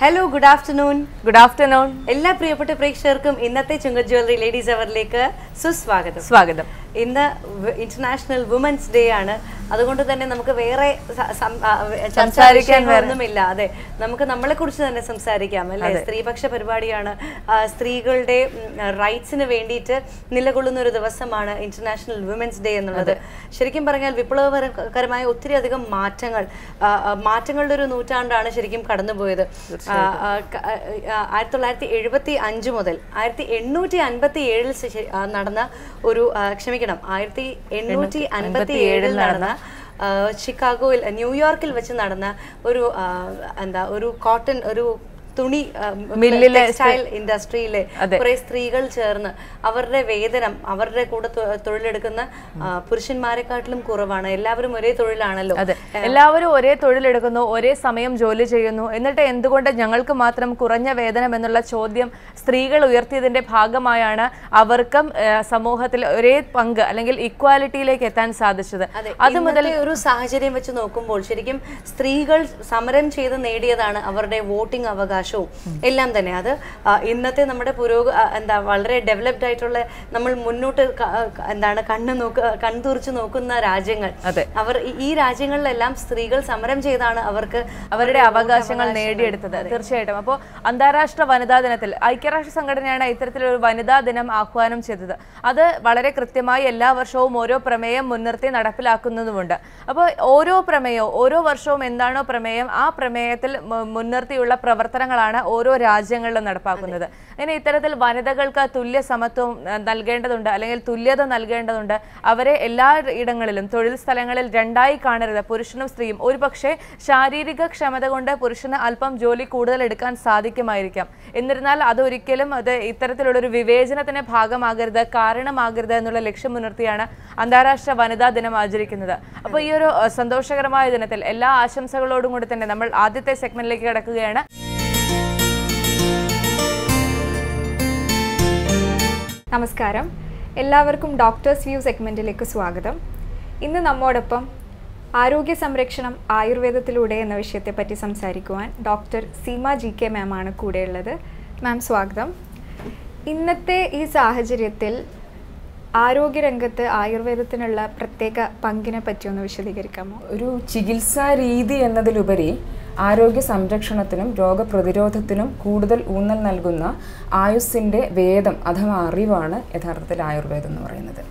Hello good afternoon good afternoon എല്ലാ പ്രിയപ്പെട്ട പ്രേക്ഷകർക്കും ഇന്നത്തെ ചുങ്ക ജ്വല്ലറി ലേഡീസ് അവറിലേക്ക് സുസ്വാഗതം. സ്വാഗതം. ഇന്ന് ഇന്റർനാഷണൽ വുമൻസ് ഡേ ആണ്. അതുകൊണ്ട് തന്നെ നമുക്ക് വേറെ സംസാരിക്കാൻ വിഷയങ്ങളൊന്നുമില്ല അതെ. നമുക്ക് നമ്മളെ കുറിച്ച് തന്നെ സംസാരിക്കാം അല്ലെ? സ്ത്രീപക്ഷ പരിപാടിയാണ്. സ്ത്രീകളുടെ റൈറ്റ്സിന് വേണ്ടിയിട്ട് നിലകൊള്ളുന്ന ഒരു ദിവസമാണ് ഇന്റർനാഷണൽ വുമൻസ് ഡേ എന്നുള്ളത്. ശരിക്കും പറഞ്ഞാൽ വിപ്ലവകരമായ ഒത്തിരി അധികം മാറ്റങ്ങൾ മാറ്റങ്ങളുടെ ഒരു നൂറ്റാണ്ടാണ് ശരിക്കും കടന്നുപോയത്. ആയിരത്തി തൊള്ളായിരത്തി എഴുപത്തി അഞ്ച് മുതൽ ആയിരത്തി എണ്ണൂറ്റി അൻപത്തി ഏഴിൽ നടന്ന ഒരു ആ, ക്ഷമിക്കണം ആയിരത്തി എണ്ണൂറ്റി അൻപത്തി ഏഴിൽ നടന്ന ഷിക്കാഗോയിൽ ന്യൂയോർക്കിൽ വെച്ച് നടന്ന ഒരു എന്താ ഒരു കോട്ടൺ ഒരു തുണി മില്ലിലെ ടെക്സ്റ്റൈൽ ഇൻഡസ്ട്രിയിലെ. കുറെ സ്ത്രീകൾ ചേർന്ന് അവരുടെ വേതനം അവരുടെ കൂടെ തൊഴിലെടുക്കുന്ന പുരുഷന്മാരെക്കാട്ടിലും കുറവാണ്. എല്ലാവരും ഒരേ തൊഴിലാണല്ലോ. അതെ. എല്ലാവരും ഒരേ തൊഴിലെടുക്കുന്നു ഒരേ സമയം ജോലി ചെയ്യുന്നു. എന്നിട്ട് എന്തുകൊണ്ട് ഞങ്ങൾക്ക് മാത്രം കുറഞ്ഞ വേതനം എന്നുള്ള ചോദ്യം സ്ത്രീകൾ ഉയർത്തിയതിന്റെ ഭാഗമായാണ് അവർക്കും സമൂഹത്തിൽ ഒരേ പങ്ക് അല്ലെങ്കിൽ ഇക്വാലിറ്റിയിലേക്ക് എത്താൻ സാധിച്ചത്. അതെ. മുതൽ ഒരു സാഹചര്യം വെച്ച് നോക്കുമ്പോൾ ശരിക്കും സ്ത്രീകൾ സമരം ചെയ്ത് നേടിയതാണ് അവരുടെ വോട്ടിംഗ് അവകാശവും എല്ലാം തന്നെ. അത് ഇന്നത്തെ നമ്മുടെ പുരോഗ എന്താ വളരെ ഡെവലപ്ഡ് ആയിട്ടുള്ള നമ്മൾ മുന്നോട്ട് എന്താണ് കണ്ണു നോക്ക കൺതുറിച്ച് നോക്കുന്ന രാജ്യങ്ങൾ. അതെ. അവർ ഈ- രാജ്യങ്ങളിലെല്ലാം സ്ത്രീകൾ സമരം ചെയ്താണ് അവർക്ക് അവരുടെ അവകാശങ്ങൾ നേടിയെടുത്തത്. തീർച്ചയായിട്ടും. അപ്പോൾ അന്താരാഷ്ട്ര വനിതാ ദിനത്തിൽ ഐക്യരാഷ്ട്ര സംഘടനയാണ് ഇത്തരത്തിലൊരു വനിതാ ദിനം ആഹ്വാനം ചെയ്തത്. അത് വളരെ കൃത്യമായി എല്ലാ വർഷവും ഓരോ പ്രമേയം മുൻനിർത്തി നടപ്പിലാക്കുന്നതുമുണ്ട്. അപ്പോൾ ഓരോ പ്രമേയവും ഓരോ വർഷവും എന്താണോ പ്രമേയം ആ പ്രമേയത്തിൽ മുൻനിർത്തിയുള്ള മുൻനിർത്തിയുള്ള പ്രവർത്തനങ്ങളാണ് ഓരോ രാജ്യങ്ങളിലും നടപ്പാക്കുന്നത്. അങ്ങനെ ഇത്തരത്തിൽ വനിതകൾക്ക് തുല്യ സമത്വം നൽകേണ്ടതുണ്ട് അല്ലെങ്കിൽ തുല്യത നൽകേണ്ടതുണ്ട് അവരെ എല്ലാ ഇടങ്ങളിലും തൊഴിൽ സ്ഥലങ്ങളിൽ രണ്ടായി കാണരുത്. പുരുഷനും സ്ത്രീയും ഒരുപക്ഷെ ശാരീരിക ക്ഷമത കൊണ്ട് പുരുഷന് അല്പം ജോലി കൂടുതൽ എടുക്കാൻ സാധിക്കുമായിരിക്കാം. എന്നിരുന്നാൽ അതൊരിക്കലും അത് ഇത്തരത്തിലുള്ളൊരു വിവേചനത്തിന് ഭാഗമാകരുത് കാരണമാകരുത് എന്നുള്ള ലക്ഷ്യം മുൻനിർത്തിയാണ് അന്താരാഷ്ട്ര വനിതാ ദിനം ആചരിക്കുന്നത്. അപ്പോൾ ഈ ഒരു സന്തോഷകരമായ ദിനത്തിൽ എല്ലാ ആശംസകളോടും കൂടി തന്നെ നമ്മൾ ആദ്യത്തെ സെഗ്മെന്റിലേക്ക് കിടക്കുകയാണ്. നമസ്കാരം. എല്ലാവർക്കും ഡോക്ടേഴ്സ് വ്യൂ സെഗ്മെന്റിലേക്ക് സ്വാഗതം. ഇന്ന് നമ്മോടൊപ്പം ആരോഗ്യ സംരക്ഷണം ആയുർവേദത്തിലൂടെ എന്ന വിഷയത്തെ പറ്റി സംസാരിക്കുവാൻ doctor Seema G K ma'am ആണ് കൂടെയുള്ളത്. മാം സ്വാഗതം. ഇന്നത്തെ ഈ സാഹചര്യത്തിൽ ആരോഗ്യരംഗത്ത് ആയുർവേദത്തിനുള്ള പ്രത്യേക പങ്കിനെ പറ്റി ഒന്ന് വിശദീകരിക്കാമോ? ഒരു ചികിത്സാ രീതി എന്നതിലുപരി ആരോഗ്യ സംരക്ഷണത്തിനും രോഗപ്രതിരോധത്തിനും കൂടുതൽ ഊന്നൽ നൽകുന്ന ആയുസ്സിന്റെ വേദം അഥവാ അറിവാണ് യഥാർത്ഥത്തിൽ ആയുർവേദം എന്ന് പറയുന്നത്.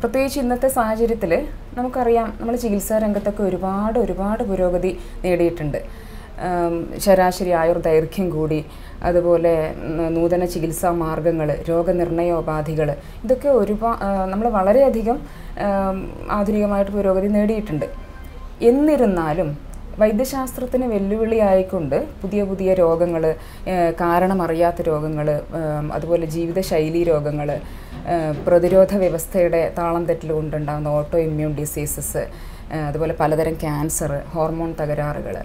പ്രത്യേകിച്ച് ഇന്നത്തെ സാഹചര്യത്തിൽ നമുക്കറിയാം നമ്മൾ ചികിത്സാ രംഗത്തൊക്കെ ഒരുപാട് ഒരുപാട് പുരോഗതി നേടിയിട്ടുണ്ട്. ശരാശരി ആയുർ ദൈർഘ്യം കൂടി അതുപോലെ നൂതന ചികിത്സാ മാർഗങ്ങൾ രോഗനിർണയോപാധികൾ ഇതൊക്കെ ഒരുപാട് നമ്മൾ വളരെയധികം ആധുനികമായിട്ട് പുരോഗതി നേടിയിട്ടുണ്ട്. എന്നിരുന്നാലും വൈദ്യശാസ്ത്രത്തിന് വെല്ലുവിളിയായിക്കൊണ്ട് പുതിയ പുതിയ രോഗങ്ങൾ കാരണമറിയാത്ത രോഗങ്ങൾ അതുപോലെ ജീവിതശൈലി രോഗങ്ങൾ പ്രതിരോധ വ്യവസ്ഥയുടെ താളം തെറ്റിൽ കൊണ്ടുണ്ടാകുന്ന ഓട്ടോ ഇമ്മ്യൂൺ ഡിസീസസ് അതുപോലെ പലതരം ക്യാൻസർ ഹോർമോൺ തകരാറുകൾ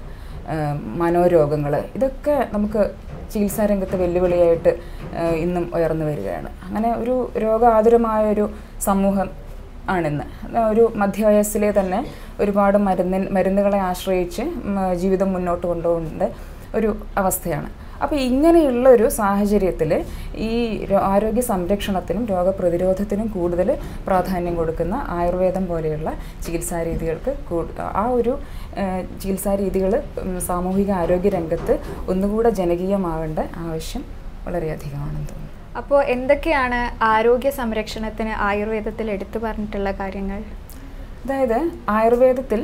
മനോരോഗങ്ങൾ ഇതൊക്കെ നമുക്ക് ചികിത്സാ രംഗത്ത് വെല്ലുവിളിയായിട്ട് ഇന്നും ഉയർന്നു വരികയാണ്. അങ്ങനെ ഒരു രോഗാതുരമായ ഒരു സമൂഹം ആണിന്ന്. ഒരു മധ്യവയസ്സിലെ തന്നെ ഒരുപാട് മരുന്ന് മരുന്നുകളെ ആശ്രയിച്ച് ജീവിതം മുന്നോട്ട് കൊണ്ടുപോകേണ്ട ഒരു അവസ്ഥയാണ്. അപ്പോൾ ഇങ്ങനെയുള്ള ഒരു സാഹചര്യത്തിൽ ഈ ആരോഗ്യ സംരക്ഷണത്തിനും രോഗപ്രതിരോധത്തിനും കൂടുതൽ പ്രാധാന്യം കൊടുക്കുന്ന ആയുർവേദം പോലെയുള്ള ചികിത്സാ രീതികൾക്ക് ആ ഒരു ചികിത്സാ രീതികൾ സാമൂഹിക ആരോഗ്യ രംഗത്ത് ഒന്നുകൂടെ ജനകീയമാവേണ്ട ആവശ്യം വളരെയധികമാണെന്ന് തോന്നുന്നു. അപ്പോൾ എന്തൊക്കെയാണ് ആരോഗ്യ സംരക്ഷണത്തിന് ആയുർവേദത്തിൽ എടുത്തു പറഞ്ഞിട്ടുള്ള കാര്യങ്ങൾ? അതായത് ആയുർവേദത്തിൽ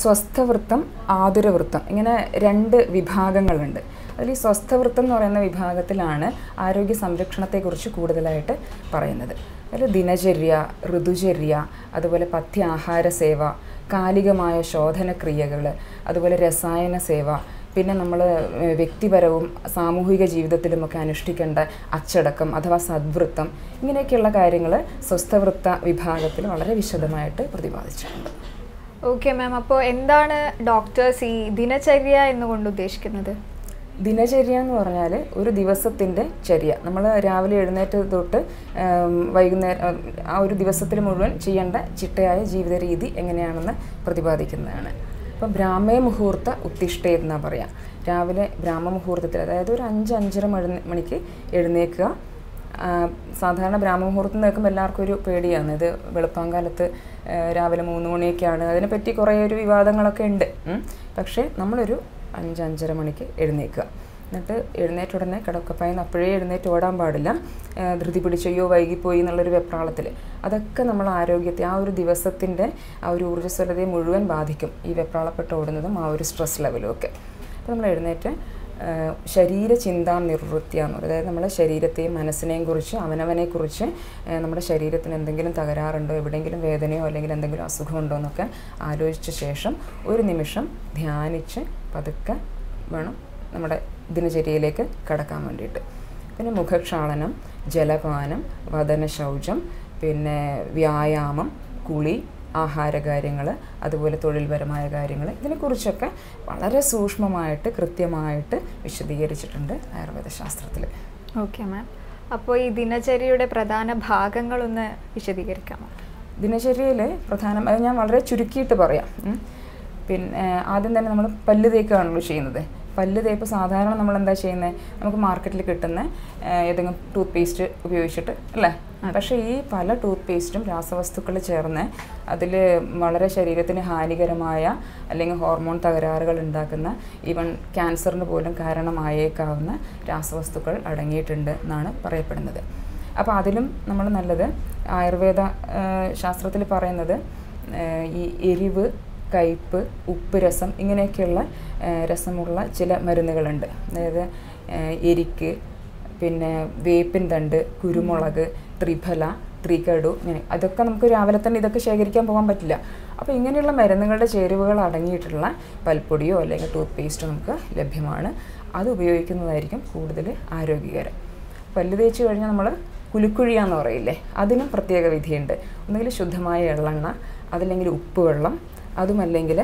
സ്വസ്ഥവൃത്തം ആതുരവൃത്തം ഇങ്ങനെ രണ്ട് വിഭാഗങ്ങളുണ്ട്. അതിൽ ഈ സ്വസ്ഥവൃത്തം എന്ന് പറയുന്ന വിഭാഗത്തിലാണ് ആരോഗ്യ സംരക്ഷണത്തെക്കുറിച്ച് കൂടുതലായിട്ട് പറയുന്നത്. അതിൽ ദിനചര്യ ഋതുചര്യ അതുപോലെ പഥ്യാഹാര സേവ കാലികമായ ശോധനക്രിയകൾ അതുപോലെ രസായന സേവ പിന്നെ നമ്മൾ വ്യക്തിപരവും സാമൂഹിക ജീവിതത്തിലും ഒക്കെ അനുഷ്ഠിക്കേണ്ട അച്ചടക്കം അഥവാ സദ്വൃത്തം ഇങ്ങനെയൊക്കെയുള്ള കാര്യങ്ങൾ സ്വസ്ഥവൃത്ത വിഭാഗത്തിൽ വളരെ വിശദമായിട്ട് പ്രതിപാദിച്ചിട്ടുണ്ട്. Okay ma'am. അപ്പോൾ എന്താണ് ഡോക്ടേഴ്സ് ഈ ദിനചര്യ എന്നുകൊണ്ട് ഉദ്ദേശിക്കുന്നത്? ദിനചര്യ എന്ന് പറഞ്ഞാൽ ഒരു ദിവസത്തിന്റെ ചര്യ. നമ്മൾ രാവിലെ എഴുന്നേറ്റ് തൊട്ട് വൈകുന്നേരം ആ ഒരു ദിവസത്തിൽ മുഴുവൻ ചെയ്യേണ്ട ചിട്ടയായ ജീവിത രീതി എങ്ങനെയാണെന്ന് പ്രതിപാദിക്കുന്നതാണ്. ഇപ്പം ബ്രാഹ്മേ മുഹൂർത്ത ഉത്തിഷ്ഠേ എന്നാണ് പറയുക രാവിലെ ബ്രാഹ്മ മുഹൂർത്തത്തിൽ അതായത് ഒരു അഞ്ച് അഞ്ചര മണി മണിക്ക് എഴുന്നേൽക്കുക സാധാരണ ബ്രാഹ്മ മുഹൂർത്തം നിൽക്കുമ്പോൾ എല്ലാവർക്കും ഒരു പേടിയാണ്. ഇത് വെളുപ്പാങ്കാലത്ത് രാവിലെ മൂന്ന് മണിയൊക്കെയാണ്. അതിനെപ്പറ്റി കുറേ ഒരു വിവാദങ്ങളൊക്കെ ഉണ്ട്. പക്ഷേ നമ്മളൊരു അഞ്ച് അഞ്ചര മണിക്ക് എഴുന്നേൽക്കുക എന്നിട്ട് എഴുന്നേറ്റ ഉടനെ കിടക്കപ്പായെന്ന് അപ്പോഴേ എഴുന്നേറ്റ് ഓടാൻ പാടില്ല. ധൃതി പിടിച്ചയ്യോ വൈകിപ്പോയി എന്നുള്ളൊരു വെപ്രാളത്തിൽ അതൊക്കെ നമ്മൾ ആരോഗ്യത്തെ ആ ഒരു ദിവസത്തിന്റെ ആ ഒരു ഊർജസ്വലതയെ മുഴുവൻ ബാധിക്കും ഈ വെപ്രാളപ്പെട്ട് ഓടുന്നതും ആ ഒരു സ്ട്രെസ് ലെവലും ഒക്കെ. അപ്പോൾ നമ്മൾ എഴുന്നേറ്റ് ശരീര ചിന്താ നിർവൃത്തിയ എന്ന് അതായത് നമ്മുടെ ശരീരത്തെയും മനസ്സിനെയും കുറിച്ച് അവനവനെക്കുറിച്ച് നമ്മുടെ ശരീരത്തിന് എന്തെങ്കിലും തകരാറുണ്ടോ എവിടെയെങ്കിലും വേദനയോ അല്ലെങ്കിൽ എന്തെങ്കിലും അസുഖമുണ്ടോ എന്നൊക്കെ ആലോചിച്ച ശേഷം ഒരു നിമിഷം ധ്യാനിച്ച് പതുക്കെ വേണം നമ്മുടെ ദിനചര്യയിലേക്ക് കടക്കാൻ വേണ്ടിയിട്ട്. പിന്നെ മുഖക്ഷാളനം ജലപാനം വദന ശൗചം പിന്നെ വ്യായാമം കുളി ആഹാരകാര്യങ്ങൾ അതുപോലെ തൊഴിൽപരമായ കാര്യങ്ങൾ ഇതിനെക്കുറിച്ചൊക്കെ വളരെ സൂക്ഷ്മമായിട്ട് കൃത്യമായിട്ട് വിശദീകരിച്ചിട്ടുണ്ട് ആയുർവേദ ശാസ്ത്രത്തിൽ ഓക്കെ മാം. അപ്പോൾ ഈ ദിനചര്യയുടെ പ്രധാന ഭാഗങ്ങളൊന്ന് വിശദീകരിക്കാമോ? ദിനചര്യയിൽ പ്രധാനം അത് ഞാൻ വളരെ ചുരുക്കിയിട്ട് പറയാം. പിന്നെ ആദ്യം തന്നെ നമ്മൾ പല്ല് തേക്കുകയാണല്ലോ ചെയ്യുന്നത്. പല്ല് തേപ്പ് സാധാരണ നമ്മൾ എന്താ ചെയ്യുന്നത് നമുക്ക് മാർക്കറ്റിൽ കിട്ടുന്ന ഏതെങ്കിലും ടൂത്ത് പേസ്റ്റ് ഉപയോഗിച്ചിട്ട് അല്ലേ? പക്ഷേ ഈ പല ടൂത്ത് പേസ്റ്റും രാസവസ്തുക്കൾ ചേർന്ന് അതിൽ വളരെ ശരീരത്തിന് ഹാനികരമായ അല്ലെങ്കിൽ ഹോർമോൺ തകരാറുകൾ ഉണ്ടാക്കുന്ന ഈവൻ ക്യാൻസറിന് പോലും കാരണമായേക്കാവുന്ന രാസവസ്തുക്കൾ അടങ്ങിയിട്ടുണ്ട് എന്നാണ് പറയപ്പെടുന്നത്. അപ്പോൾ അതിലും നമ്മൾ നല്ലത് ആയുർവേദ ശാസ്ത്രത്തിൽ പറയുന്നത് ഈ എരിവ് കയ്പ്പ് ഉപ്പ് രസം ഇങ്ങനെയൊക്കെയുള്ള രസമുള്ള ചില മരുന്നുകളുണ്ട്. അതായത് എരിക്ക് പിന്നെ വേപ്പിൻ തണ്ട് കുരുമുളക് ത്രിഫല ത്രികടു ഇങ്ങനെ. അതൊക്കെ നമുക്ക് രാവിലെ തന്നെ ഇതൊക്കെ ശേഖരിക്കാൻ പോകാൻ പറ്റില്ല. അപ്പോൾ ഇങ്ങനെയുള്ള മരുന്നുകളുടെ ചേരുവകൾ അടങ്ങിയിട്ടുള്ള പൽപ്പൊടിയോ അല്ലെങ്കിൽ ടൂത്ത് പേസ്റ്റോ നമുക്ക് ലഭ്യമാണ്. അത് ഉപയോഗിക്കുന്നതായിരിക്കും കൂടുതൽ ആരോഗ്യകരം. പല്ല് തേച്ച് കഴിഞ്ഞാൽ നമ്മൾ കുലുക്കുഴിയാന്ന് പറയില്ലേ? അതിനും പ്രത്യേക വിധിയുണ്ട്. ഒന്നുകിൽ ശുദ്ധമായ എള്ളെണ്ണ അതല്ലെങ്കിൽ ഉപ്പ് വെള്ളം അതുമല്ലെങ്കിൽ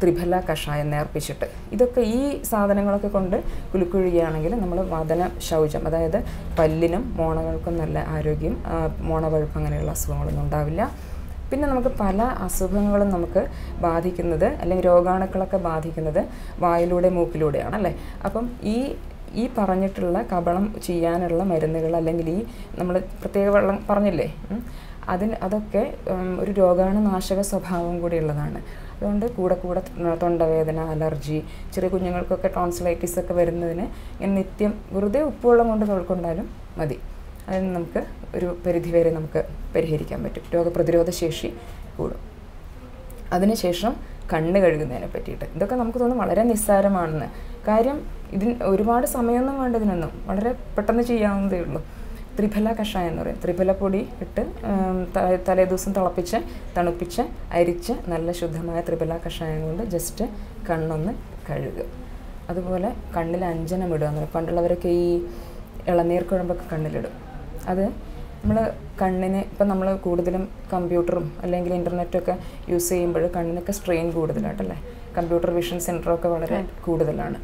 ത്രിഫല കഷായം നേർപ്പിച്ചിട്ട്. ഇതൊക്കെ ഈ സാധനങ്ങളൊക്കെ കൊണ്ട് കുലുക്കുഴിയാണെങ്കിൽ നമ്മൾ വദന ശൗചം അതായത് പല്ലിനും മോണകൾക്കും നല്ല ആരോഗ്യം മോണവഴുപ്പ് അങ്ങനെയുള്ള അസുഖങ്ങളൊന്നും ഉണ്ടാവില്ല. പിന്നെ നമുക്ക് പല അസുഖങ്ങളും നമുക്ക് ബാധിക്കുന്നത് അല്ലെങ്കിൽ രോഗാണുക്കളൊക്കെ ബാധിക്കുന്നത് വായിലൂടെ മൂക്കിലൂടെയാണ് അല്ലേ? അപ്പം ഈ ഈ പറഞ്ഞിട്ടുള്ള കബളം ചെയ്യാനുള്ള മരുന്നുകൾ അല്ലെങ്കിൽ ഈ നമ്മൾ പ്രത്യേക വെള്ളം പറഞ്ഞില്ലേ? അതിന് അതൊക്കെ ഒരു രോഗാണുനാശക സ്വഭാവം കൂടിയുള്ളതാണ് അതുകൊണ്ട് കൂടെ കൂടെ തൊണ്ടവേദന അലർജി ചെറിയ കുഞ്ഞുങ്ങൾക്കൊക്കെ ടോൺസിലൈറ്റിസ് ഒക്കെ വരുന്നതിന് ഇങ്ങനെ നിത്യം വെറുതെ ഉപ്പുവെള്ളം കൊണ്ട് കൊണ്ടാലും മതി. അതിന് നമുക്ക് ഒരു പരിധി വരെ നമുക്ക് പരിഹരിക്കാൻ പറ്റും. രോഗപ്രതിരോധ ശേഷി കൂടും. അതിനുശേഷം കണ്ണ് കഴുകുന്നതിനെ പറ്റിയിട്ട്. ഇതൊക്കെ നമുക്ക് തോന്നും വളരെ നിസ്സാരമാണെന്ന്. കാര്യം ഇതിന് ഒരുപാട് സമയമൊന്നും വേണ്ട ഇതിനൊന്നും വളരെ പെട്ടെന്ന് ചെയ്യാവുന്നതേ ഉള്ളൂ. ത്രിഫല കഷായം എന്ന് പറയും. ത്രിഫല പൊടി ഇട്ട് തലേ ദിവസം തലേദിവസം തിളപ്പിച്ച് തണുപ്പിച്ച് അരിച്ച് നല്ല ശുദ്ധമായ ത്രിഫല കഷായം കൊണ്ട് ജസ്റ്റ് കണ്ണൊന്ന് കഴുകുക. അതുപോലെ കണ്ണിൽ അഞ്ജനം ഇടുക എന്ന് പറയും. പണ്ടുള്ളവരൊക്കെ ഈ ഇളനീർ കുഴമ്പൊക്കെ കണ്ണിലിടും. അത് നമ്മൾ കണ്ണിന് ഇപ്പം നമ്മൾ കൂടുതലും കമ്പ്യൂട്ടറും അല്ലെങ്കിൽ ഇന്റർനെറ്റൊക്കെ യൂസ് ചെയ്യുമ്പോൾ കണ്ണിനൊക്കെ സ്ട്രെയിൻ കൂടുതലായിട്ടല്ലേ കമ്പ്യൂട്ടർ വിഷൻ സെന്ററൊക്കെ വളരെ കൂടുതലാണ്.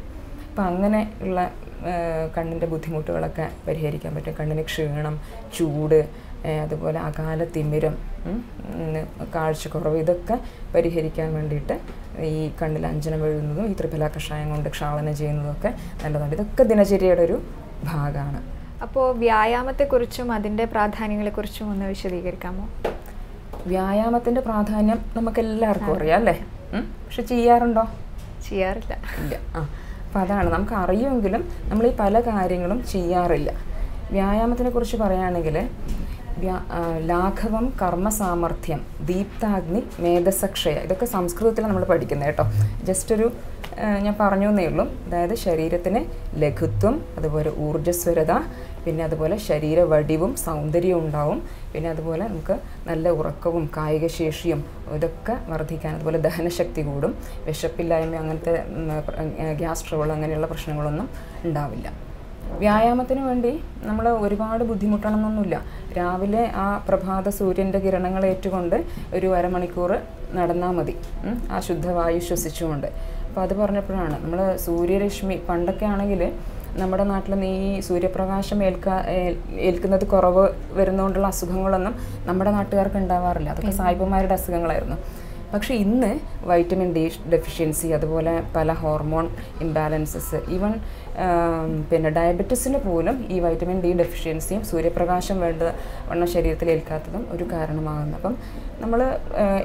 അപ്പം അങ്ങനെ ഉള്ള കണ്ണിന്റെ ബുദ്ധിമുട്ടുകളൊക്കെ പരിഹരിക്കാൻ പറ്റും. കണ്ണിന് ക്ഷീണം ചൂട് അതുപോലെ അകാല തിമിരം കാഴ്ചക്കുറവ് ഇതൊക്കെ പരിഹരിക്കാൻ വേണ്ടിയിട്ട് ഈ കണ്ണിൽ അഞ്ജനം എഴുതുന്നതും ഈ ത്രിഫല കഷായം കൊണ്ട് ക്ഷാളനം ചെയ്യുന്നതൊക്കെ നല്ലതാണ് ഇതൊക്കെ ദിനചര്യയുടെ ഒരു ഭാഗമാണ്. അപ്പോൾ വ്യായാമത്തെക്കുറിച്ചും അതിന്റെ പ്രാധാന്യങ്ങളെക്കുറിച്ചും ഒന്ന് വിശദീകരിക്കാമോ? വ്യായാമത്തിന്റെ പ്രാധാന്യം നമുക്കെല്ലാവർക്കും അറിയാം അല്ലേ? പക്ഷെ ചെയ്യാറുണ്ടോ? ചെയ്യാറില്ല. ഇല്ല. ആ. അപ്പം അതാണ്. നമുക്ക് അറിയുമെങ്കിലും നമ്മൾ ഈ പല കാര്യങ്ങളും ചെയ്യാറില്ല. വ്യായാമത്തിനെ കുറിച്ച് പറയുകയാണെങ്കിൽ ലാഘവം കർമ്മസാമർഥ്യം ദീപ്താഗ്നി മേധസക്ഷയ ഇതൊക്കെ സംസ്കൃതത്തിൽ നമ്മൾ പഠിക്കുന്നത് കേട്ടോ. ജസ്റ്റ് ഒരു ഞാൻ പറഞ്ഞു എന്നേ ഉള്ളൂ. അതായത് ശരീരത്തിന് ലഘുത്വം അതുപോലെ ഊർജസ്വരത പിന്നെ അതുപോലെ ശരീര വടിവും സൗന്ദര്യവും ഉണ്ടാവും. പിന്നെ അതുപോലെ നമുക്ക് നല്ല ഉറക്കവും കായികശേഷിയും ഇതൊക്കെ വർദ്ധിക്കാൻ അതുപോലെ ദഹനശക്തി കൂടും. വിശപ്പില്ലായ്മ അങ്ങനത്തെ ഗ്യാസ് ട്രബിൾ അങ്ങനെയുള്ള പ്രശ്നങ്ങളൊന്നും ഉണ്ടാവില്ല. വ്യായാമത്തിന് വേണ്ടി നമ്മൾ ഒരുപാട് ബുദ്ധിമുട്ടണമെന്നൊന്നുമില്ല. രാവിലെ ആ പ്രഭാത സൂര്യന്റെ കിരണങ്ങൾ ഏറ്റുകൊണ്ട് ഒരു അരമണിക്കൂർ നടന്നാൽ മതി. ആ ശുദ്ധവായു ശ്വസിച്ചുകൊണ്ട്. അപ്പോൾ അത് പറഞ്ഞപ്പോഴാണ്. നമ്മൾ സൂര്യരശ്മി പണ്ടൊക്കെ ആണെങ്കിൽ നമ്മുടെ നാട്ടിൽ ഈ സൂര്യപ്രകാശം ഏൽക്കാ ഏൽക്കുന്നത് കുറവ് വരുന്നതുകൊണ്ടുള്ള അസുഖങ്ങളൊന്നും നമ്മുടെ നാട്ടുകാർക്ക് ഉണ്ടാവാറില്ല. അതൊക്കെ സായിപ്പന്മാരുടെ അസുഖങ്ങളായിരുന്നു. പക്ഷേ ഇന്ന് വൈറ്റമിൻ ഡി ഡെഫിഷ്യൻസി അതുപോലെ പല ഹോർമോൺ ഇംബാലൻസസ് ഈവൻ പിന്നെ ഡയബറ്റിസിന് പോലും ഈ വൈറ്റമിൻ ഡി ഡെഫിഷ്യൻസിയും സൂര്യപ്രകാശം വേണ്ട വണ്ണം ശരീരത്തിൽ ഏൽക്കാത്തതും ഒരു കാരണമാകുന്നു. അപ്പം നമ്മൾ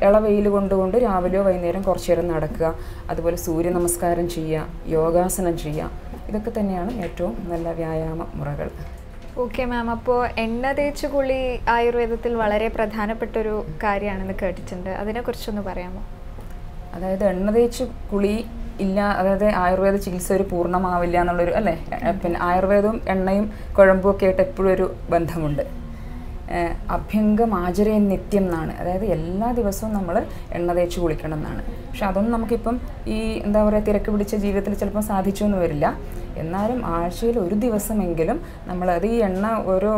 ഇളവെയിൽ കൊണ്ടുകൊണ്ട് രാവിലെയോ വൈകുന്നേരം കുറച്ച് നേരം നടക്കുക അതുപോലെ സൂര്യ നമസ്കാരം ചെയ്യുക യോഗാസനം ചെയ്യുക ഇതൊക്കെ തന്നെയാണ് ഏറ്റവും നല്ല വ്യായാമ മുറകൾ. Okay ma'am. അപ്പോൾ എണ്ണ തേച്ച് കുളി ആയുർവേദത്തിൽ വളരെ പ്രധാനപ്പെട്ട ഒരു കാര്യമാണെന്ന് കേട്ടിട്ടുണ്ട്. അതിനെക്കുറിച്ചൊന്ന് പറയാമോ? അതായത് എണ്ണ തേച്ച് കുളി ഇല്ല അതായത് ആയുർവേദ ചികിത്സ ഒരു പൂർണമാവില്ല എന്നുള്ളൊരു അല്ലേ? പിന്നെ ആയുർവേദവും എണ്ണയും കുഴമ്പും ഒക്കെ ആയിട്ട് എപ്പോഴും ഒരു ബന്ധമുണ്ട്. അഭ്യംഗം ആചരേ നിത്യം എന്നാണ്. അതായത് എല്ലാ ദിവസവും നമ്മൾ എണ്ണ തേച്ച് കുളിക്കണം എന്നാണ്. പക്ഷെ അതൊന്നും നമുക്കിപ്പം ഈ എന്താ പറയുക തിരക്ക് പിടിച്ച ജീവിതത്തിൽ ചിലപ്പോൾ സാധിച്ചു എന്ന് വരില്ല. എന്നാലും ആഴ്ചയിൽ ഒരു ദിവസമെങ്കിലും നമ്മൾ അത് ഈ എണ്ണ ഓരോ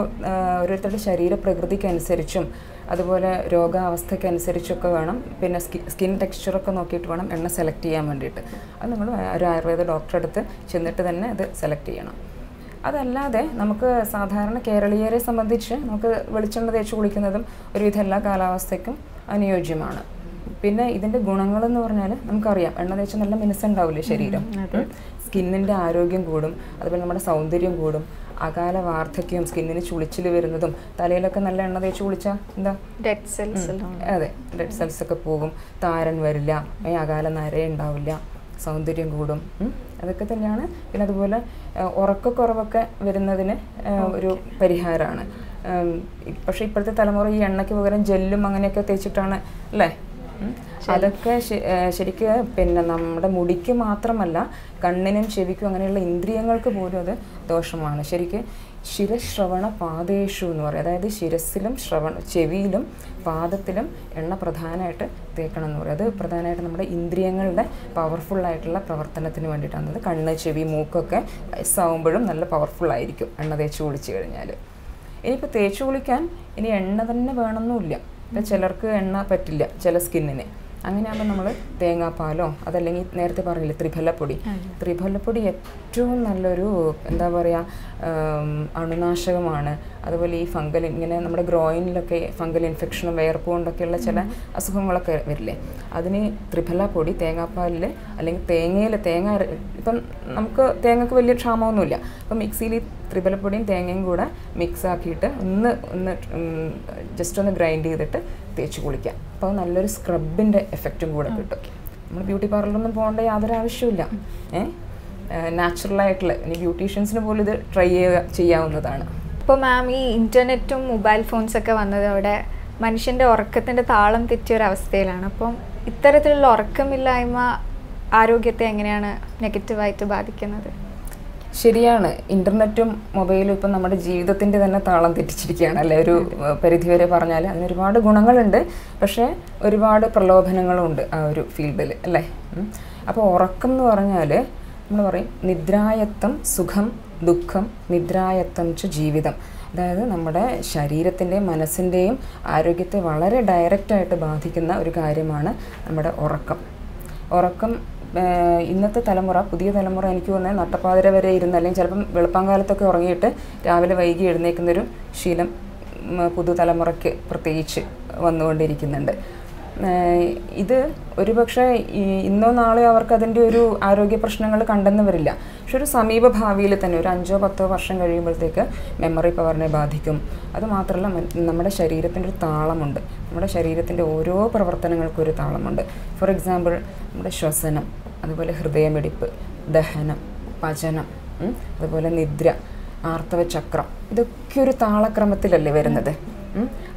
ഓരോരുത്തരുടെ ഓരോരുത്തരുടെ ശരീരപ്രകൃതിക്കനുസരിച്ചും അതുപോലെ രോഗാവസ്ഥയ്ക്കനുസരിച്ചൊക്കെ വേണം. പിന്നെ സ്കി സ്കിൻ ടെക്സ്ചറൊക്കെ നോക്കിയിട്ട് വേണം എണ്ണ സെലക്ട് ചെയ്യാൻ വേണ്ടിയിട്ട്. അത് നമ്മൾ ഒരു ആയുർവേദ ഡോക്ടറെ അടുത്ത് ചെന്നിട്ട് തന്നെ അത് സെലക്ട് ചെയ്യണം. അതല്ലാതെ നമുക്ക് സാധാരണ കേരളീയരെ സംബന്ധിച്ച് നമുക്ക് വെളിച്ചെണ്ണ തേച്ച് കുളിക്കുന്നതും ഒരുവിധം എല്ലാ കാലാവസ്ഥയ്ക്കും അനുയോജ്യമാണ്. പിന്നെ ഇതിന്റെ ഗുണങ്ങളെന്ന് പറഞ്ഞാൽ നമുക്കറിയാം എണ്ണ തേച്ച് നല്ല മിനുസുണ്ടാവില്ലേ ശരീരം? സ്കിന്നിന്റെ ആരോഗ്യം കൂടും അതുപോലെ നമ്മുടെ സൗന്ദര്യം കൂടും അകാല വാർദ്ധക്യവും സ്കിന്നിന് ചുളിച്ചിൽ വരുന്നതും തലയിലൊക്കെ നല്ല എണ്ണ തേച്ച് കുളിച്ചാൽ എന്താ? ഡെഡ് സെൽസ് അതെ ഡെഡ് സെൽസ് ഒക്കെ പോകും താരൻ വരില്ല അകാല നര ഉണ്ടാവില്ല സൗന്ദര്യം കൂടും അതൊക്കെ തന്നെയാണ്. പിന്നെ അതുപോലെ ഉറക്കക്കുറവൊക്കെ വരുന്നതിന് ഒരു പരിഹാരമാണ് പക്ഷേ ഇപ്പോഴത്തെ തലമുറ ഈ എണ്ണയ്ക്ക് പകരം ജെല്ലും അങ്ങനെയൊക്കെ തേച്ചിട്ടാണ് അല്ലേ. അതൊക്കെ ശരിക്കും പിന്നെ നമ്മുടെ മുടിക്ക് മാത്രമല്ല കണ്ണിനും ചെവിക്കും അങ്ങനെയുള്ള ഇന്ദ്രിയങ്ങൾക്ക് പോലും അത് ദോഷമാണ്. ശരിക്ക് ശിരശ്രവണ പാദേഷു എന്ന് പറയും. അതായത് ശിരസിലും ശ്രവണ ചെവിയിലും പാദത്തിലും എണ്ണ പ്രധാനമായിട്ട് തേക്കണം എന്ന് പറയും. അത് പ്രധാനമായിട്ട് നമ്മുടെ ഇന്ദ്രിയങ്ങളുടെ പവർഫുൾ ആയിട്ടുള്ള പ്രവർത്തനത്തിന് വേണ്ടിയിട്ടാണ്. അത് കണ്ണ് ചെവി മൂക്കൊക്കെ വയസ്സാവുമ്പോഴും നല്ല പവർഫുൾ ആയിരിക്കും എണ്ണ തേച്ച് കുളിച്ച് കഴിഞ്ഞാൽ. ഇനിയിപ്പോൾ തേച്ച് കുളിക്കാൻ ഇനി എണ്ണ തന്നെ വേണമെന്നില്ല ചിലർക്ക് എണ്ണ പറ്റില്ല ചില സ്കിന്നിന്. അങ്ങനെയാകുമ്പോൾ നമ്മൾ തേങ്ങാപ്പാലോ അതല്ലെങ്കിൽ നേരത്തെ പറഞ്ഞില്ലേ ത്രിഫലപ്പൊടി. ത്രിഫലപ്പൊടി ഏറ്റവും നല്ലൊരു എന്താ പറയുക അണുനാശകമാണ്. അതുപോലെ ഈ ഫംഗൽ ഇങ്ങനെ നമ്മുടെ ഗ്രോയിനിലൊക്കെ ഫംഗൽ ഇൻഫെക്ഷനും വയർപ്പ് കൊണ്ടൊക്കെയുള്ള ചില അസുഖങ്ങളൊക്കെ വരില്ലേ? അതിന് ത്രിഫല പൊടി തേങ്ങാപ്പാലിൽ അല്ലെങ്കിൽ തേങ്ങയിൽ തേങ്ങ ഇപ്പം നമുക്ക് തേങ്ങക്ക് വലിയ ക്ഷാമമൊന്നുമില്ല. അപ്പം മിക്സിയിൽ ത്രിഫലപ്പൊടിയും തേങ്ങയും കൂടെ മിക്സ് ആക്കിയിട്ട് ഒന്ന് ഒന്ന് ജസ്റ്റ് ഒന്ന് ഗ്രൈൻഡ് ചെയ്തിട്ട് തേച്ച് കുളിക്കാം. അപ്പോൾ നല്ലൊരു സ്ക്രബിന്റെ എഫക്റ്റും കൂടെ കിട്ടും. നമ്മൾ ബ്യൂട്ടി പാർലറിലൊന്നും പോകേണ്ട യാതൊരു ആവശ്യമില്ല ഏഹ് നാച്ചുറലായിട്ടുള്ള ഇനി ബ്യൂട്ടീഷ്യൻസിന് പോലും ഇത് ട്രൈ ചെയ്യുക ചെയ്യാവുന്നതാണ്. ഇപ്പോൾ മാം ഈ ഇന്റർനെറ്റും മൊബൈൽ ഫോൺസൊക്കെ വന്നതോടെ മനുഷ്യന്റെ ഉറക്കത്തിന്റെ താളം തെറ്റിയ ഒരു അവസ്ഥയിലാണ്. അപ്പം ഇത്തരത്തിലുള്ള ഉറക്കമില്ലായ്മ ആരോഗ്യത്തെ എങ്ങനെയാണ് നെഗറ്റീവായിട്ട് ബാധിക്കുന്നത്? ശരിയാണ്. ഇന്റർനെറ്റും മൊബൈലും ഇപ്പം നമ്മുടെ ജീവിതത്തിന്റെ തന്നെ താളം തെറ്റിച്ചിരിക്കുകയാണ് അല്ലെ? ഒരു പരിധിവരെ പറഞ്ഞാൽ അതിന് ഒരുപാട് ഗുണങ്ങളുണ്ട്. പക്ഷേ ഒരുപാട് പ്രലോഭനങ്ങളും ഉണ്ട് ആ ഒരു ഫീൽഡിൽ അല്ലേ? അപ്പോൾ ഉറക്കം എന്ന് പറഞ്ഞാൽ നമ്മൾ പറയും നിദ്രായത്വം സുഖം ദുഃഖം നിദ്രായത്വം ചു ജീവിതം. അതായത് നമ്മുടെ ശരീരത്തിന്റെയും മനസ്സിന്റെയും ആരോഗ്യത്തെ വളരെ ഡയറക്റ്റായിട്ട് ബാധിക്കുന്ന ഒരു കാര്യമാണ് നമ്മുടെ ഉറക്കം. ഉറക്കം ഇന്നത്തെ തലമുറ പുതിയ തലമുറ എനിക്ക് തോന്നുന്നത് നട്ടപ്പാതിര വരെ ഇരുന്ന് അല്ലെങ്കിൽ ചിലപ്പം വെളുപ്പാങ്കാലത്തൊക്കെ ഉറങ്ങിയിട്ട് രാവിലെ വൈകി എഴുന്നേൽക്കുന്നൊരു ശീലം പുതുതലമുറയ്ക്ക് പ്രത്യേകിച്ച് വന്നുകൊണ്ടിരിക്കുന്നുണ്ട്. ഇത് ഒരുപക്ഷെ ഇന്നോ നാളെയോ അവർക്ക് അതിന്റെ ഒരു ആരോഗ്യ പ്രശ്നങ്ങൾ കണ്ടെന്ന് വരില്ല. പക്ഷെ ഒരു സമീപ ഭാവിയിൽ തന്നെ ഒരു അഞ്ചോ പത്തോ വർഷം കഴിയുമ്പോഴത്തേക്ക് മെമ്മറി പവറിനെ ബാധിക്കും. അതുമാത്രമല്ല നമ്മുടെ ശരീരത്തിന്റെ ഒരു താളമുണ്ട്. നമ്മുടെ ശരീരത്തിന്റെ ഓരോ പ്രവർത്തനങ്ങൾക്കും ഒരു താളമുണ്ട്. ഫോർ എക്സാമ്പിൾ നമ്മുടെ ശ്വസനം അതുപോലെ ഹൃദയമിടിപ്പ് ദഹനം പചനം അതുപോലെ നിദ്ര ആർത്തവ ചക്രം ഇതൊക്കെ ഒരു താളക്രമത്തിലല്ലേ വരുന്നത്?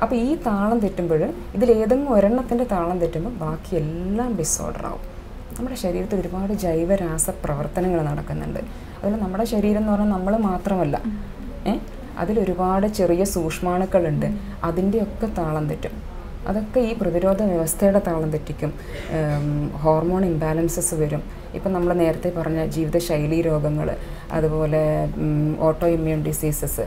അപ്പോൾ ഈ താളം തെറ്റുമ്പോൾ ഇതിലേതെങ്കിലും ഒരെണ്ണത്തിന്റെ താളം തെറ്റുമ്പോൾ ബാക്കി എല്ലാം ഡിസോർഡർ ആവും. നമ്മുടെ ശരീരത്തിൽ ഒരുപാട് ജൈവരാസ പ്രവർത്തനങ്ങൾ നടക്കുന്നുണ്ട്. അതുപോലെ നമ്മുടെ ശരീരം എന്ന് പറഞ്ഞാൽ നമ്മൾ മാത്രമല്ല. ഏ? അതിലൊരുപാട് ചെറിയ സൂക്ഷ്മാണുക്കളുണ്ട്. അതിന്റെയൊക്കെ താളം തെറ്റും. അതൊക്കെ ഈ പ്രതിരോധ വ്യവസ്ഥയുടെ താളം തെറ്റിക്കും. ഹോർമോൺ ഇംബാലൻസസ് വരും. ഇപ്പം നമ്മൾ നേരത്തെ പറഞ്ഞ ജീവിതശൈലി രോഗങ്ങൾ അതുപോലെ ഓട്ടോ ഇമ്മ്യൂൺ ഡിസീസസ്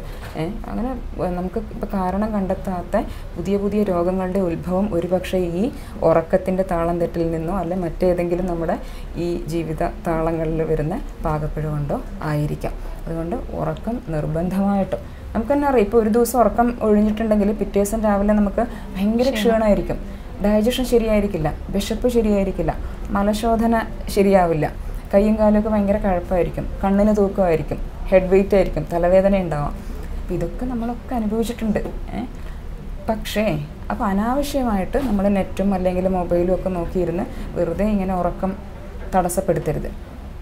അങ്ങനെ നമുക്ക് ഇപ്പോൾ കാരണം കണ്ടെത്താത്ത പുതിയ പുതിയ രോഗങ്ങളുടെ ഉത്ഭവം ഒരുപക്ഷെ ഈ ഉറക്കത്തിന്റെ താളം തെറ്റിൽ നിന്നോ അല്ലെ മറ്റേതെങ്കിലും നമ്മുടെ ഈ ജീവിത താളങ്ങളിൽ വരുന്ന പാകപ്പിഴ കൊണ്ടോ ആയിരിക്കാം. അതുകൊണ്ട് ഉറക്കം നിർബന്ധമായിട്ടും. നമുക്ക് തന്നെ അറിയാം ഇപ്പോൾ ഒരു ദിവസം ഉറക്കം ഒഴിഞ്ഞിട്ടുണ്ടെങ്കിൽ പിറ്റേ ദിവസം രാവിലെ നമുക്ക് ഭയങ്കര ക്ഷീണമായിരിക്കും. ഡൈജഷൻ ശരിയായിരിക്കില്ല വിശപ്പ് ശരിയായിരിക്കില്ല. മലശോധന ശരിയാവില്ല. കയ്യും കാലൊക്കെ ഭയങ്കര കഴപ്പായിരിക്കും. കണ്ണിന് തൂക്കമായിരിക്കും. ഹെഡ് വെയിറ്റ് ആയിരിക്കും. തലവേദന ഉണ്ടാവാം. അപ്പം ഇതൊക്കെ നമ്മളൊക്കെ അനുഭവിച്ചിട്ടുണ്ട്. പക്ഷേ അപ്പോൾ അനാവശ്യമായിട്ട് നമ്മൾ നെറ്റും അല്ലെങ്കിൽ മൊബൈലും ഒക്കെ നോക്കിയിരുന്ന് വെറുതെ ഇങ്ങനെ ഉറക്കം തടസ്സപ്പെടുത്തരുത്.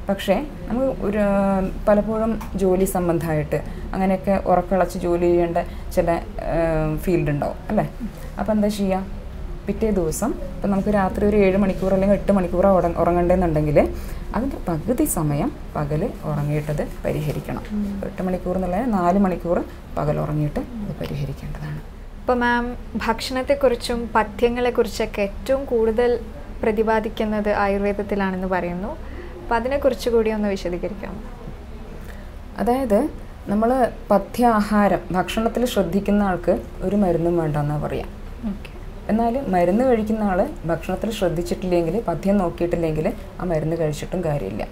പക്ഷേ നമുക്ക് ഒരു പലപ്പോഴും ജോലി സംബന്ധമായിട്ട് അങ്ങനെയൊക്കെ ഉറക്കളച്ച് ജോലി ചെയ്യേണ്ട ചില ഫീൽഡ് ഉണ്ടാവും അല്ലേ? അപ്പോൾ എന്താ ചെയ്യുക പിറ്റേ ദിവസം ഇപ്പം നമുക്ക് രാത്രി ഒരു ഏഴ് മണിക്കൂർ അല്ലെങ്കിൽ എട്ട് മണിക്കൂർ ഉറ ഉറങ്ങണ്ടെന്നുണ്ടെങ്കിൽ അതിന്റെ പകുതി സമയം പകൽ ഉറങ്ങിയിട്ടത് പരിഹരിക്കണം. എട്ട് മണിക്കൂർ എന്നുള്ളത് നാല് മണിക്കൂർ പകൽ ഉറങ്ങിയിട്ട് അത് പരിഹരിക്കേണ്ടതാണ്. ഇപ്പോൾ മാം ഭക്ഷണത്തെക്കുറിച്ചും പഥ്യങ്ങളെക്കുറിച്ചൊക്കെ ഏറ്റവും കൂടുതൽ പ്രതിപാദിക്കുന്നത് ആയുർവേദത്തിലാണെന്ന് പറയുന്നു. അപ്പം അതിനെക്കുറിച്ച് കൂടി ഒന്ന് വിശദീകരിക്കാം. അതായത് നമ്മൾ പഥ്യാഹാരം ഭക്ഷണത്തിൽ ശ്രദ്ധിക്കുന്ന ആൾക്ക് ഒരു മരുന്നും വേണ്ടെന്നാണ് പറയാം. എന്നാൽ മരുന്ന് കഴിക്കുന്ന ആൾ ഭക്ഷണത്തിൽ ശ്രദ്ധിച്ചിട്ടില്ലെങ്കിൽ പഥ്യം നോക്കിയിട്ടില്ലെങ്കിൽ ആ മരുന്ന് കഴിച്ചിട്ടും കാര്യമില്ല.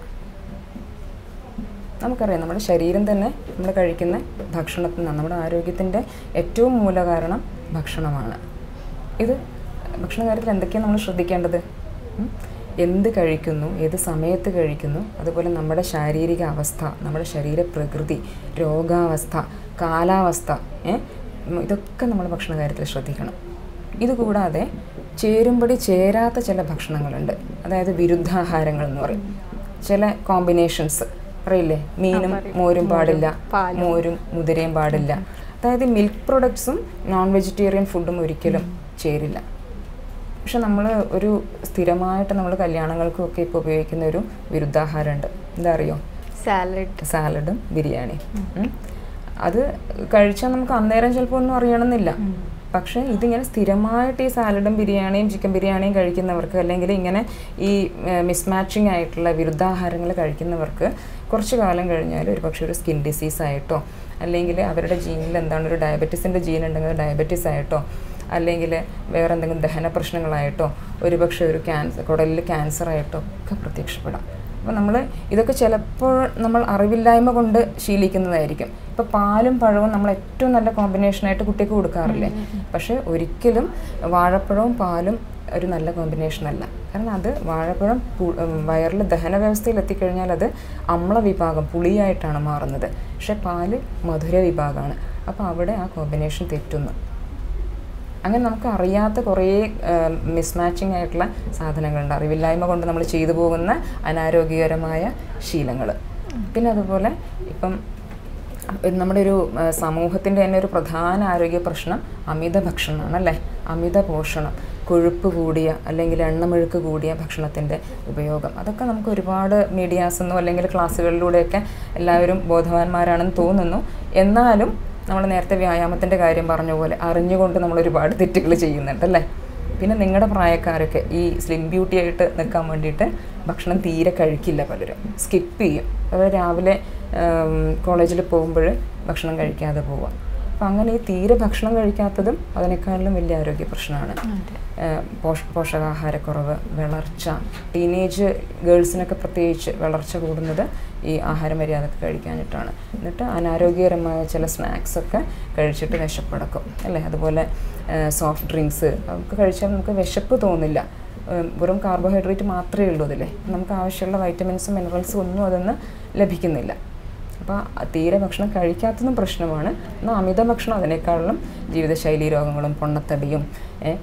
നമുക്കറിയാം നമ്മുടെ ശരീരം തന്നെ നമ്മൾ കഴിക്കുന്ന ഭക്ഷണത്തിൽ നിന്ന് നമ്മുടെ ആരോഗ്യത്തിന്റെ ഏറ്റവും മൂലകാരണം ഭക്ഷണമാണ്. ഇത് ഭക്ഷണ കാര്യത്തിൽ എന്തൊക്കെയാണ് നമ്മൾ ശ്രദ്ധിക്കേണ്ടത്? എന്ത് കഴിക്കുന്നു ഏത് സമയത്ത് കഴിക്കുന്നു അതുപോലെ നമ്മുടെ ശാരീരിക അവസ്ഥ നമ്മുടെ ശരീര പ്രകൃതി രോഗാവസ്ഥ കാലാവസ്ഥ ഇതൊക്കെ നമ്മൾ ഭക്ഷണ കാര്യത്തിൽ ശ്രദ്ധിക്കണം. ഇതുകൂടാതെ ചേരുംപടി ചേരാത്ത ചില ഭക്ഷണങ്ങളുണ്ട്. അതായത് വിരുദ്ധാഹാരങ്ങൾ എന്ന് പറയും. ചില കോമ്പിനേഷൻസ് അറിയില്ലേ? മീനും മോരും പാടില്ല. മോരും മുതിരയും പാടില്ല. അതായത് മിൽക്ക് പ്രൊഡക്ട്സും നോൺ വെജിറ്റേറിയൻ ഫുഡും ഒരിക്കലും ചേരില്ല. പക്ഷെ നമ്മൾ ഒരു സ്ഥിരമായിട്ട് നമ്മൾ കല്യാണങ്ങൾക്കും ഒക്കെ ഇപ്പോൾ ഉപയോഗിക്കുന്ന ഒരു വിരുദ്ധാഹാരമുണ്ട്. എന്താ അറിയോ സാലഡ് സാലഡും ബിരിയാണി അത് കഴിച്ചാൽ നമുക്ക് അന്നേരം ചിലപ്പോൾ ഒന്നും അറിയണമെന്നില്ല. പക്ഷേ ഇതിങ്ങനെ സ്ഥിരമായിട്ട് ഈ സാലഡും ബിരിയാണിയും ചിക്കൻ ബിരിയാണിയും കഴിക്കുന്നവർക്ക് അല്ലെങ്കിൽ ഇങ്ങനെ ഈ മിസ്മാച്ചിങ് ആയിട്ടുള്ള വിരുദ്ധാഹാരങ്ങൾ കഴിക്കുന്നവർക്ക് കുറച്ച് കാലം കഴിഞ്ഞാൽ ഒരു പക്ഷേ ഒരു സ്കിൻ ഡിസീസ് ആയിട്ടോ അല്ലെങ്കിൽ അവരുടെ ജീനിൽ എന്താണ് ഒരു ഡയബറ്റീസിന്റെ ജീൻ ഉണ്ടെങ്കിൽ ഡയബറ്റീസ് ആയിട്ടോ അല്ലെങ്കിൽ വേറെ എന്തെങ്കിലും ദഹന പ്രശ്നങ്ങളായിട്ടോ ഒരുപക്ഷെ ഒരു ക്യാൻസർ കുടലിൽ ക്യാൻസർ ആയിട്ടോ ഒക്കെ പ്രത്യക്ഷപ്പെടാം. അപ്പോൾ നമ്മൾ ഇതൊക്കെ ചിലപ്പോൾ നമ്മൾ അറിവില്ലായ്മ കൊണ്ട് ശീലിക്കുന്നതായിരിക്കും. ഇപ്പോൾ പാലും പഴവും നമ്മൾ ഏറ്റവും നല്ല കോമ്പിനേഷനായിട്ട് കുട്ടിക്ക് കൊടുക്കാറില്ലേ? പക്ഷേ ഒരിക്കലും വാഴപ്പഴവും പാലും ഒരു നല്ല കോമ്പിനേഷൻ അല്ല. കാരണം അത് വാഴപ്പഴം വയറിൽ ദഹന വ്യവസ്ഥയിൽ എത്തിക്കഴിഞ്ഞാൽ അത് അമ്ല വിഭാഗം പുളിയായിട്ടാണ് മാറുന്നത്. പക്ഷേ പാൽ മധുര വിഭാഗമാണ്. അപ്പോൾ അവിടെ ആ കോമ്പിനേഷൻ തെറ്റുന്നു. അങ്ങനെ നമുക്ക് അറിയാത്ത കുറേ മിസ്മാച്ചിങ് ആയിട്ടുള്ള സാധനങ്ങളുണ്ട്. അറിവില്ലായ്മ കൊണ്ട് നമ്മൾ ചെയ്തു പോകുന്ന അനാരോഗ്യകരമായ ശീലങ്ങൾ പിന്നെ അതുപോലെ ഇപ്പം നമ്മുടെ ഒരു സമൂഹത്തിന്റെ തന്നെ ഒരു പ്രധാന ആരോഗ്യ പ്രശ്നം അമിത ഭക്ഷണമാണ് അല്ലേ അമിത പോഷണം കൊഴുപ്പ് കൂടിയ അല്ലെങ്കിൽ എണ്ണമെഴുക്ക് കൂടിയ ഭക്ഷണത്തിന്റെ ഉപയോഗം. അതൊക്കെ നമുക്ക് ഒരുപാട് മീഡിയാസ് എന്നോ അല്ലെങ്കിൽ ക്ലാസ്സുകളിലൂടെയൊക്കെ എല്ലാവരും ബോധവാന്മാരാണെന്ന് തോന്നുന്നു. എന്നാലും നമ്മൾ നേരത്തെ വ്യായാമത്തിന്റെ കാര്യം പറഞ്ഞ പോലെ അറിഞ്ഞുകൊണ്ട് നമ്മൾ ഒരുപാട് തെറ്റുകൾ ചെയ്യുന്നുണ്ട് അല്ലേ? പിന്നെ നിങ്ങളുടെ പ്രായക്കാരൊക്കെ ഈ സ്ലിം ബ്യൂട്ടി ആയിട്ട് നിൽക്കാൻ വേണ്ടിയിട്ട് ഭക്ഷണം തീരെ കഴിക്കില്ല പലരും. സ്കിപ്പ് ചെയ്യും. അതായത് രാവിലെ കോളേജിൽ പോകുമ്പോൾ ഭക്ഷണം കഴിക്കാതെ പോവാം. അപ്പം അങ്ങനെ ഈ തീരെ ഭക്ഷണം കഴിക്കാത്തതും അതിനേക്കാളിലും വലിയ ആരോഗ്യ പ്രശ്നമാണ്. പോഷ പോഷകാഹാരക്കുറവ് വളർച്ച. ടീനേജ് ഗേൾസിനൊക്കെ പ്രത്യേകിച്ച് വളർച്ച കൂടുന്നത് ഈ ആഹാര മര്യാദയ്ക്ക് കഴിക്കാനിട്ടാണ് എന്നിട്ട് അനാരോഗ്യകരമായ ചില സ്നാക്സൊക്കെ കഴിച്ചിട്ട് വിശപ്പടക്കും അല്ലേ? അതുപോലെ സോഫ്റ്റ് ഡ്രിങ്ക്സ്. നമുക്ക് കഴിച്ചാൽ നമുക്ക് വിശപ്പ് തോന്നില്ല. വെറും കാർബോഹൈഡ്രേറ്റ് മാത്രമേ ഉള്ളൂ അതില്ലേ നമുക്ക് ആവശ്യമുള്ള വൈറ്റമിൻസും മിനറൽസും ഒന്നും അതൊന്നും ലഭിക്കുന്നില്ല. അപ്പോൾ തീരെ ഭക്ഷണം കഴിക്കാത്തതും പ്രശ്നമാണ്. എന്നാൽ അമിത ഭക്ഷണം അതിനേക്കാളും ജീവിതശൈലി രോഗങ്ങളും പൊണ്ണത്തടിയും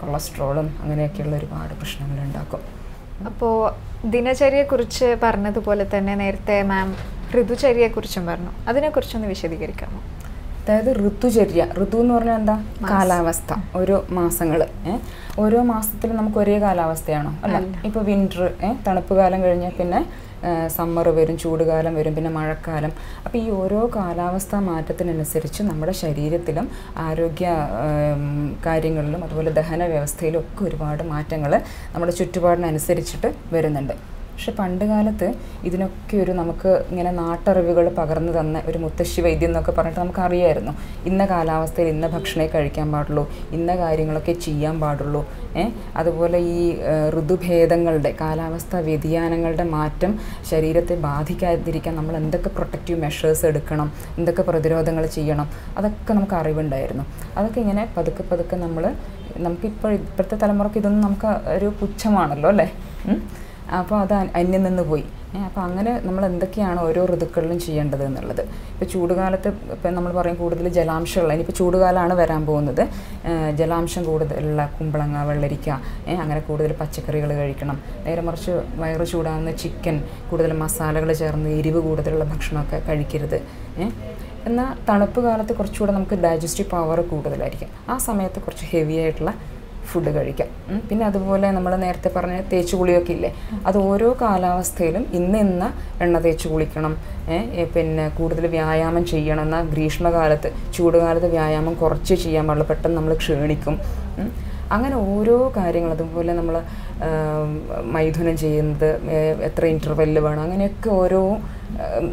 കൊളസ്ട്രോളും അങ്ങനെയൊക്കെയുള്ള ഒരുപാട് പ്രശ്നങ്ങൾ ഉണ്ടാക്കും. അപ്പോൾ ദിനചര്യയെക്കുറിച്ച് പറഞ്ഞതുപോലെ തന്നെ നേരത്തെ മാം ഋതുചര്യയെക്കുറിച്ചും പറഞ്ഞു. അതിനെക്കുറിച്ചൊന്ന് വിശദീകരിക്കാമോ? അതായത് ഋതുചര്യ. ഋതു എന്ന് പറഞ്ഞാൽ എന്താ? കാലാവസ്ഥ. ഓരോ മാസങ്ങൾ ഓരോ മാസത്തിലും നമുക്ക് ഒരേ കാലാവസ്ഥയാണോ? അല്ല. ഇപ്പോൾ വിന്റർ തണുപ്പ് കാലം കഴിഞ്ഞാൽ പിന്നെ സമ്മർ വരും ചൂടുകാലം വരും പിന്നെ മഴക്കാലം. അപ്പോൾ ഈ ഓരോ കാലാവസ്ഥാ മാറ്റത്തിനനുസരിച്ച് നമ്മുടെ ശരീരത്തിലും ആരോഗ്യ കാര്യങ്ങളിലും അതുപോലെ ദഹന വ്യവസ്ഥയിലും ഒക്കെ ഒരുപാട് മാറ്റങ്ങൾ നമ്മുടെ ചുറ്റുപാടിനനുസരിച്ചിട്ട് വരുന്നുണ്ട്. പക്ഷെ പണ്ട് കാലത്ത് ഇതിനൊക്കെ ഒരു നമുക്ക് ഇങ്ങനെ നാട്ടറിവുകൾ പകർന്നു തന്ന ഒരു മുത്തശ്ശി വൈദ്യം എന്നൊക്കെ പറഞ്ഞിട്ട് നമുക്ക് അറിയായിരുന്നു ഇന്ന കാലാവസ്ഥയിൽ ഇന്ന ഭക്ഷണമേ കഴിക്കാൻ പാടുള്ളൂ ഇന്ന കാര്യങ്ങളൊക്കെ ചെയ്യാൻ പാടുള്ളൂ അതുപോലെ ഈ ഋതുഭേദങ്ങളുടെ കാലാവസ്ഥാ വ്യതിയാനങ്ങളുടെ മാറ്റം ശരീരത്തെ ബാധിക്കാതിരിക്കാൻ നമ്മൾ എന്തൊക്കെ പ്രൊട്ടക്റ്റീവ് മെഷേഴ്സ് എടുക്കണം എന്തൊക്കെ പ്രതിരോധങ്ങൾ ചെയ്യണം അതൊക്കെ നമുക്ക് അറിവുണ്ടായിരുന്നു. അതൊക്കെ ഇങ്ങനെ പതുക്കെ പതുക്കെ നമ്മൾ നമുക്കിപ്പോൾ ഇപ്പോഴത്തെ തലമുറയ്ക്ക് ഇതൊന്നും നമുക്ക് ഒരു പുച്ഛമാണല്ലോ അല്ലേ. അപ്പോൾ അത് അന്യം നിന്ന് പോയി. അപ്പോൾ അങ്ങനെ നമ്മൾ എന്തൊക്കെയാണ് ഓരോ ഋതുക്കളിലും ചെയ്യേണ്ടത് എന്നുള്ളത്. ഇപ്പോൾ ചൂടുകാലത്ത് ഇപ്പം നമ്മൾ പറയും കൂടുതൽ ജലാംശമുള്ള ഇനിയിപ്പോൾ ചൂടുകാലമാണ് വരാൻ പോകുന്നത്. ജലാംശം കൂടുതലുള്ള കുമ്പളങ്ങ വെള്ളരിക്ക അങ്ങനെ കൂടുതൽ പച്ചക്കറികൾ കഴിക്കണം. നേരെ മറിച്ച് വയറ് ചൂടാകുന്ന ചിക്കൻ കൂടുതൽ മസാലകൾ ചേർന്ന് എരിവ് കൂടുതലുള്ള ഭക്ഷണമൊക്കെ കഴിക്കരുത്. എന്നാൽ തണുപ്പ് കാലത്ത് കുറച്ചുകൂടെ നമുക്ക് ഡൈജസ്റ്റീവ് പവർ കൂടുതലായിരിക്കും. ആ സമയത്ത് കുറച്ച് ഹെവി ആയിട്ടുള്ള ഫുഡ് കഴിക്കാം. പിന്നെ അതുപോലെ നമ്മൾ നേരത്തെ പറഞ്ഞ തേച്ച് കുളിയൊക്കെ ഇല്ലേ? അത് ഓരോ കാലാവസ്ഥയിലും ഇന്ന് ഇന്ന എണ്ണ തേച്ച് കുളിക്കണം പിന്നെ കൂടുതൽ വ്യായാമം ചെയ്യണം. എന്നാൽ ഗ്രീഷ്മകാലത്ത് ചൂടുകാലത്ത് വ്യായാമം കുറച്ച് ചെയ്യാൻ പാടുള്ളൂ. പെട്ടെന്ന് നമ്മൾ ക്ഷീണിക്കും. അങ്ങനെ ഓരോ കാര്യങ്ങൾ. അതുപോലെ നമ്മൾ മൈഥുനം ചെയ്യുന്നത് എത്ര ഇന്റർവെല്ല് വേണം അങ്ങനെയൊക്കെ ഓരോ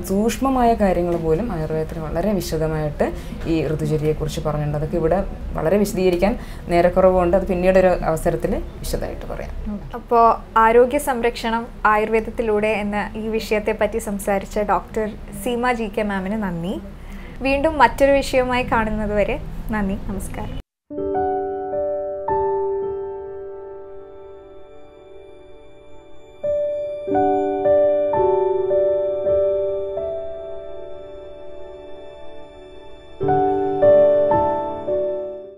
സൂക്ഷ്മമായ കാര്യങ്ങൾ പോലും ആയുർവേദത്തിൽ വളരെ വിശദമായിട്ട് ഈ ഋതുചര്യയെക്കുറിച്ച് പറഞ്ഞിട്ടുണ്ട്. അതൊക്കെ ഇവിടെ വളരെ വിശദീകരിക്കാൻ നേരക്കുറവുണ്ട്. അത് പിന്നീട് ഒരു അവസരത്തിൽ വിശദമായിട്ട് പറയാം. അപ്പോൾ ആരോഗ്യ സംരക്ഷണം ആയുർവേദത്തിലൂടെ എന്ന ഈ വിഷയത്തെ പറ്റി സംസാരിച്ച ഡോക്ടർ സീമ ജി കെ മാമിന് നന്ദി. വീണ്ടും മറ്റൊരു വിഷയവുമായി കാണുന്നതുവരെ നന്ദി. നമസ്കാരം.